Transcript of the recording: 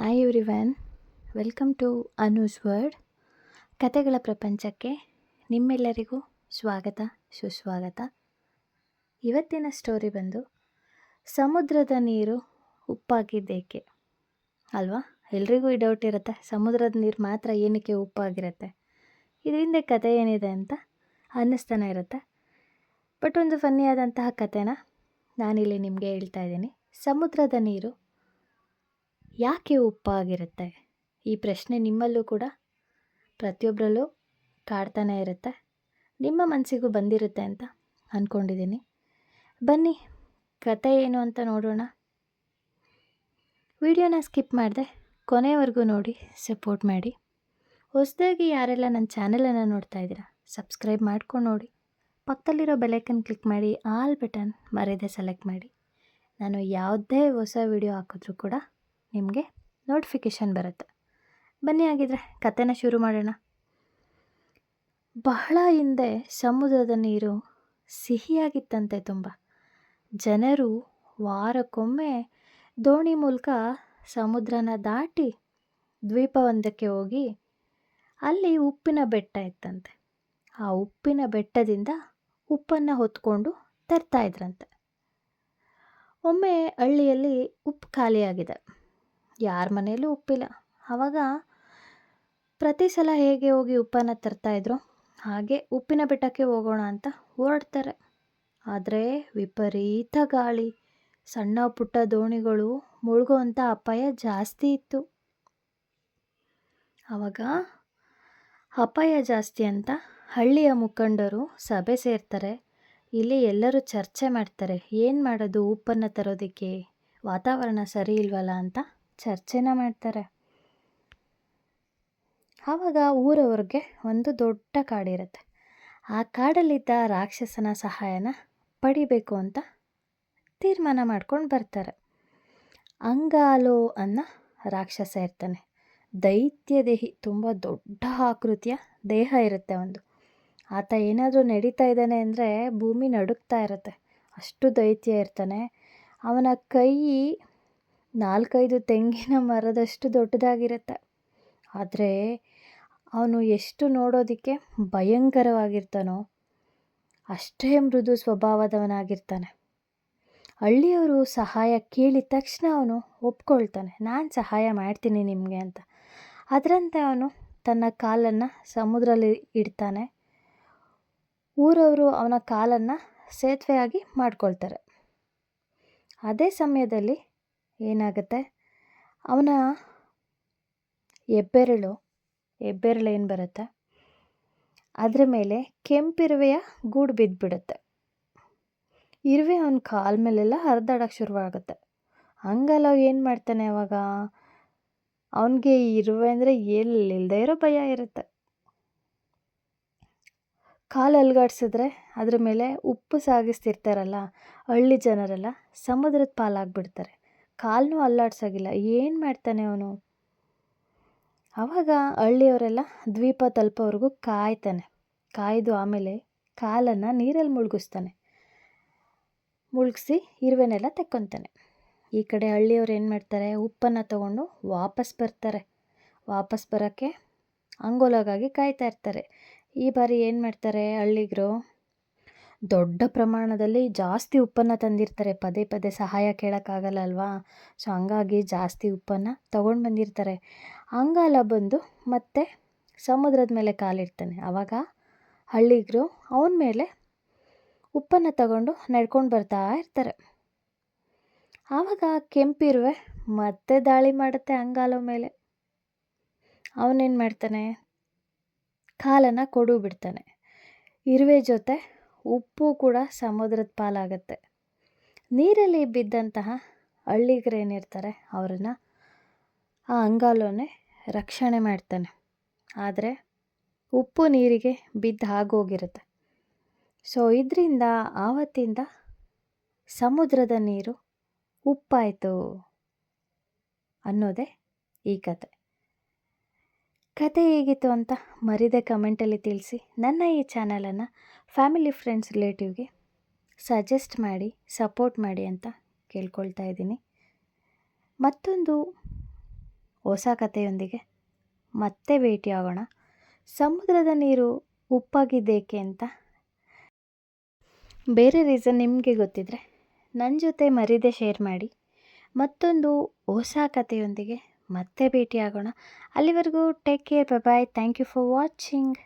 Hi ವ್ಯಾನ್ welcome to Anu's world ಕತೆಗಳ ಪ್ರಪಂಚಕ್ಕೆ ನಿಮ್ಮೆಲ್ಲರಿಗೂ ಸ್ವಾಗತ, ಸುಸ್ವಾಗತ. ಇವತ್ತಿನ ಸ್ಟೋರಿ ಬಂದು ಸಮುದ್ರದ ನೀರು ಉಪ್ಪಾಗಿದ್ದೇಕೆ? ಅಲ್ವಾ? ಎಲ್ರಿಗೂ ಈ ಡೌಟ್ ಇರುತ್ತೆ, ಸಮುದ್ರದ ನೀರು ಮಾತ್ರ ಏನಕ್ಕೆ ಉಪ್ಪಾಗಿರುತ್ತೆ? ಇದರಿಂದ ಕತೆ ಏನಿದೆ ಅಂತ ಅನ್ನಿಸ್ತಾನೆ ಇರುತ್ತೆ. ಬಟ್ ಒಂದು ಫನ್ನಿಯಾದಂತಹ ಕತೆನ ನಾನಿಲ್ಲಿ ನಿಮಗೆ ಹೇಳ್ತಾ ಇದ್ದೀನಿ. ಸಮುದ್ರದ ನೀರು ಯಾಕೆ ಉಪ್ಪಾಗಿರುತ್ತೆ? ಈ ಪ್ರಶ್ನೆ ನಿಮ್ಮಲ್ಲೂ ಕೂಡ. ಪ್ರತಿಯೊಬ್ಬರಲ್ಲೂ ಕಾಡ್ತಾನೆ ಇರುತ್ತೆ. ನಿಮ್ಮ ಮನಸ್ಸಿಗೂ ಬಂದಿರುತ್ತೆ ಅಂತ ಅಂದ್ಕೊಂಡಿದ್ದೀನಿ ಬನ್ನಿ ಕತೆ ಏನು ಅಂತ ನೋಡೋಣ. ವಿಡಿಯೋನ ಸ್ಕಿಪ್ ಮಾಡಿದೆ, ಕೊನೆವರೆಗೂ ನೋಡಿ, ಸಪೋರ್ಟ್ ಮಾಡಿ. ಹೊಸದಾಗಿ ಯಾರೆಲ್ಲ ನನ್ನ ಚಾನಲನ್ನು ನೋಡ್ತಾ ಇದ್ದೀರಾ, ಸಬ್ಸ್ಕ್ರೈಬ್ ಮಾಡ್ಕೊಂಡು ನೋಡಿ. ಪಕ್ಕದಲ್ಲಿರೋ ಬೆಲೈಕನ್ ಕ್ಲಿಕ್ ಮಾಡಿ, ಆಲ್ ಬಟನ್ ಮರೆಯದೆ ಸೆಲೆಕ್ಟ್ ಮಾಡಿ. ನಾನು ಯಾವುದೇ ಹೊಸ ವಿಡಿಯೋ ಹಾಕಿದ್ರೂ ಕೂಡ ನಿಮಗೆ ನೋಟಿಫಿಕೇಷನ್ ಬರುತ್ತೆ. ಬನ್ನಿ ಆಗಿದ್ರೆ ಕತೆನ ಶುರು ಮಾಡೋಣ. ಬಹಳ ಹಿಂದೆ ಸಮುದ್ರದ ನೀರು ಸಿಹಿಯಾಗಿತ್ತಂತೆ ತುಂಬ. ಜನರು ವಾರಕ್ಕೊಮ್ಮೆ ದೋಣಿ ಮೂಲಕ ಸಮುದ್ರನ ದಾಟಿ ದ್ವೀಪವೊಂದಕ್ಕೆ ಹೋಗಿ ಅಲ್ಲಿ ಉಪ್ಪಿನ ಬೆಟ್ಟ ಇತ್ತಂತೆ. ಆ ಉಪ್ಪಿನ ಬೆಟ್ಟದಿಂದ ಉಪ್ಪನ್ನು ಹೊತ್ಕೊಂಡು ತರ್ತಾ ಇದ್ರಂತೆ. ಒಮ್ಮೆ ಹಳ್ಳಿಯಲ್ಲಿ ಉಪ್ಪು ಖಾಲಿಯಾಗಿದೆ. ಯಾರ ಮನೆಯಲ್ಲೂ ಉಪ್ಪಿಲ್ಲ. ಆವಾಗ ಪ್ರತಿ ಸಲ ಹೇಗೆ ಹೋಗಿ ಉಪ್ಪನ್ನು ತರ್ತಾಯಿದ್ರು ಹಾಗೆ ಉಪ್ಪಿನ ಬೆಟ್ಟಕ್ಕೆ ಹೋಗೋಣ ಅಂತ ಹೊರಡ್ತಾರೆ. ಆದರೆ ವಿಪರೀತ ಗಾಳಿ, ಸಣ್ಣ ಪುಟ್ಟ ದೋಣಿಗಳು ಮುಳುಗುವಂಥ ಅಪಾಯ ಜಾಸ್ತಿ ಇತ್ತು. ಆವಾಗ ಅಪಾಯ ಜಾಸ್ತಿ ಅಂತ ಹಳ್ಳಿಯ ಮುಖಂಡರು ಸಭೆ ಸೇರ್ತಾರೆ. ಇಲ್ಲಿ ಎಲ್ಲರೂ ಚರ್ಚೆ ಮಾಡ್ತಾರೆ, ಏನು ಮಾಡೋದು ಉಪ್ಪನ್ನು ತರೋದಕ್ಕೆ? ವಾತಾವರಣ ಸರಿ ಇಲ್ವಲ್ಲ ಅಂತ. ಚರ್ಚೆನ ಮಾಡ್ತಾರೆ. ಆವಾಗ ಊರವ್ರಿಗೆ ಒಂದು ದೊಡ್ಡ ಕಾಡಿರುತ್ತೆ. ಆ ಕಾಡಲ್ಲಿದ್ದ ರಾಕ್ಷಸನ ಸಹಾಯನ ಪಡಿಬೇಕು ಅಂತ ತೀರ್ಮಾನ ಮಾಡ್ಕೊಂಡು ಬರ್ತಾರೆ. ಅಂಗಾಲೋ ಅನ್ನೋ ರಾಕ್ಷಸ ಇರ್ತಾನೆ. ದೈತ್ಯ ದೇಹಿ ತುಂಬ ದೊಡ್ಡ ಆಕೃತಿಯ ದೇಹ ಇರುತ್ತೆ ಒಂದು. ಆತ ಏನಾದರೂ ನಡೀತಾ ಇದ್ದಾನೆ ಅಂದರೆ ಭೂಮಿ ನಡುಕ್ತಾ ಇರುತ್ತೆ. ಅಷ್ಟು ದೈತ್ಯ ಇರ್ತಾನೆ. ಅವನ ಕೈ ನಾಲ್ಕೈದು ತೆಂಗಿನ ಮರದಷ್ಟು ದೊಡ್ಡದಾಗಿರುತ್ತೆ. ಆದರೆ ಅವನು ಎಷ್ಟು ನೋಡೋದಕ್ಕೆ ಭಯಂಕರವಾಗಿರ್ತಾನೋ, ಅಷ್ಟೇ ಮೃದು ಸ್ವಭಾವದವನಾಗಿರ್ತಾನೆ. ಹಳ್ಳಿಯವರು ಸಹಾಯ ಕೇಳಿದ ತಕ್ಷಣ ಅವನು ಒಪ್ಕೊಳ್ತಾನೆ, ನಾನು ಸಹಾಯ ಮಾಡ್ತೀನಿ ನಿಮಗೆ ಅಂತ. ಅದರಂತೆ ಅವನು ತನ್ನ ಕಾಲನ್ನು ಸಮುದ್ರದಲ್ಲಿ ಇಡ್ತಾನೆ. ಊರವರು ಅವನ ಕಾಲನ್ನು ಸೇತುವೆಯಾಗಿ ಮಾಡ್ಕೊಳ್ತಾರೆ. ಅದೇ ಸಮಯದಲ್ಲಿ ಏನಾಗುತ್ತೆ? ಅವನ ಹೆಬ್ಬೆರಳು ಹೆಬ್ಬೆರಳು ಏನು ಬರುತ್ತೆ? ಅದರ ಮೇಲೆ ಕೆಂಪಿರುವೆಯ ಗೂಡು ಬಿದ್ದುಬಿಡುತ್ತೆ ಇರುವೆ ಅವನ ಕಾಲ ಮೇಲೆಲ್ಲ ಹರಿದಾಡೋಕ್ಕೆ ಶುರುವಾಗುತ್ತೆ. ಹಂಗಲ್ಲ ಏನು ಮಾಡ್ತಾನೆ ಅವಾಗ? ಅವನಿಗೆ ಇರುವೆ ಅಂದರೆ ಎಲ್ಲಿಲ್ಲದೆ ಇರೋ ಭಯ ಇರುತ್ತೆ. ಕಾಲು ಅಲ್ಗಾಡ್ಸಿದ್ರೆ ಅದ್ರ ಮೇಲೆ ಉಪ್ಪು ಸಾಗಿಸ್ತಿರ್ತಾರಲ್ಲ, ಹಳ್ಳಿ ಜನರೆಲ್ಲ ಸಮುದ್ರದ ಪಾಲಾಗ್ಬಿಡ್ತಾರೆ. ಕಾಲನ್ನೂ ಅಲ್ಲಾಡ್ಸೋಗಿಲ್ಲ. ಏನು ಮಾಡ್ತಾನೆ ಅವನು? ಆವಾಗ ಹಳ್ಳಿಯವರೆಲ್ಲ ದ್ವೀಪ ತಲುಪೋವರೆಗೂ ಕಾಯ್ತಾನೆ. ಕಾಯ್ದು ಆಮೇಲೆ ಕಾಲನ್ನು ನೀರಲ್ಲಿ ಮುಳುಗಿಸ್ತಾನೆ. ಮುಳುಗಿಸಿ ಇರುವೆನೆಲ್ಲ ತೆಕ್ಕೊತಾನೆ. ಈ ಕಡೆ ಹಳ್ಳಿಯವ್ರು ಏನು ಮಾಡ್ತಾರೆ? ಉಪ್ಪನ್ನು ತಗೊಂಡು ವಾಪಸ್ ಬರ್ತಾರೆ. ವಾಪಸ್ ಬರೋಕ್ಕೆ ಅಂಗೋಲಾಗಾಗಿ ಕಾಯ್ತಾ ಇರ್ತಾರೆ. ಈ ಬಾರಿ ಏನು ಮಾಡ್ತಾರೆ ಹಳ್ಳಿಗರು? ದೊಡ್ಡ ಪ್ರಮಾಣದಲ್ಲಿ ಜಾಸ್ತಿ ಉಪ್ಪನ್ನು ತಂದಿರ್ತಾರೆ. ಪದೇ ಪದೇ ಸಹಾಯ ಕೇಳೋಕ್ಕಾಗಲ್ಲ ಅಲ್ವಾ ಸೊ ಹಂಗಾಗಿ ಜಾಸ್ತಿ ಉಪ್ಪನ್ನು ತೊಗೊಂಡು ಬಂದಿರ್ತಾರೆ. ಅಂಗಾಲ ಬಂದು ಮತ್ತೆ ಸಮುದ್ರದ ಮೇಲೆ ಕಾಲಿಡ್ತಾನೆ. ಆವಾಗ ಹಳ್ಳಿಗರು ಅವನ ಮೇಲೆ ಉಪ್ಪನ್ನು ತಗೊಂಡು ನಡ್ಕೊಂಡು ಬರ್ತಾ ಇರ್ತಾರೆ. ಆವಾಗ ಕೆಂಪಿರುವೆ ಮತ್ತೆ ದಾಳಿ ಮಾಡುತ್ತೆ ಅಂಗಾಲ ಮೇಲೆ. ಅವನೇನು ಮಾಡ್ತಾನೆ? ಕಾಲನ್ನು ಕೊಡು ಬಿಡ್ತಾನೆ ಇರುವೆ ಜೊತೆ ಉಪ್ಪು ಕೂಡ ಸಮುದ್ರದ ಪಾಲಾಗತ್ತೆ. ನೀರಲ್ಲಿ ಬಿದ್ದಂತಹ ಹಳ್ಳಿಗರೇನಿರ್ತಾರೆ ಅವ್ರನ್ನ ಆ ಅಂಗಾಲೋನೆ ರಕ್ಷಣೆ ಮಾಡ್ತಾನೆ. ಆದರೆ ಉಪ್ಪು ನೀರಿಗೆ ಬಿದ್ದು ಆಗೋಗಿರುತ್ತೆ ಸೊ ಇದರಿಂದ, ಆವತ್ತಿಂದ ಸಮುದ್ರದ ನೀರು ಉಪ್ಪಾಯಿತು ಅನ್ನೋದೇ ಈ ಕತೆ. ಕತೆ ಹೇಗಿತ್ತು ಅಂತ ಮರಿದೆ ಕಮೆಂಟಲ್ಲಿ ತಿಳಿಸಿ. ನನ್ನ ಈ ಚಾನಲನ್ನು ಫ್ಯಾಮಿಲಿ ಫ್ರೆಂಡ್ಸ್ ರಿಲೇಟಿವ್ಗೆ ಸಜೆಸ್ಟ್ ಮಾಡಿ ಸಪೋರ್ಟ್ ಮಾಡಿ ಅಂತ ಕೇಳ್ಕೊಳ್ತಾ ಇದ್ದೀನಿ. ಮತ್ತೊಂದು ಹೊಸ ಕಥೆಯೊಂದಿಗೆ ಮತ್ತೆ ಭೇಟಿಯಾಗೋಣ ಸಮುದ್ರದ ನೀರು ಉಪ್ಪಾಗಿದ್ದೇಕೆ ಅಂತ ಬೇರೆ ರೀಸನ್ ನಿಮಗೆ ಗೊತ್ತಿದ್ದರೆ ನನ್ನ ಜೊತೆ ಮರಿದೆ ಶೇರ್ ಮಾಡಿ. ಮತ್ತೊಂದು ಹೊಸ ಕಥೆಯೊಂದಿಗೆ ಮತ್ತೆ ಭೇಟಿಯಾಗೋಣ. ಅಲ್ಲಿವರೆಗೂ take care bye thank you for watching